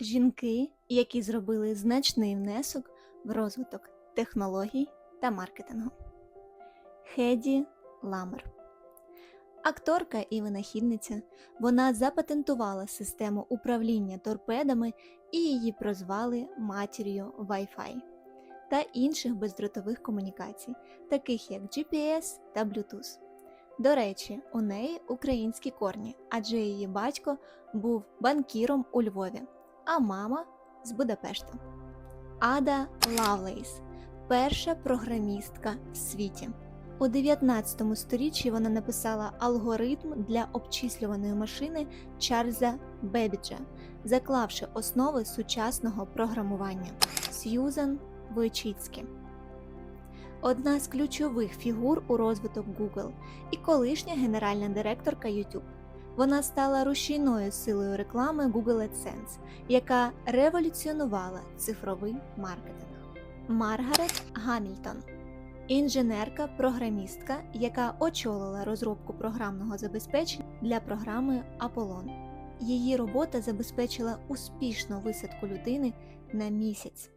Жінки, які зробили значний внесок в розвиток технологій та маркетингу. Хеді Ламер. Акторка і винахідниця, вона запатентувала систему управління торпедами і її прозвали матір'ю Wi-Fi та інших бездротових комунікацій, таких як GPS та Bluetooth. До речі, у неї українські корні, адже її батько був банкіром у Львові, а мама з Будапешта. Ада Лавлейс перша програмістка в світі. У 19 сторіччі вона написала алгоритм для обчислюваної машини Чарльза Бебіджа, заклавши основи сучасного програмування Сьюзан Войчицькі. Одна з ключових фігур у розвиток Google і колишня генеральна директорка YouTube. Вона стала рушійною силою реклами Google AdSense, яка революціонувала цифровий маркетинг. Маргарет Гамільтон інженерка-програмістка, яка очолила розробку програмного забезпечення для програми Apollon. Її робота забезпечила успішну висадку людини на місяць.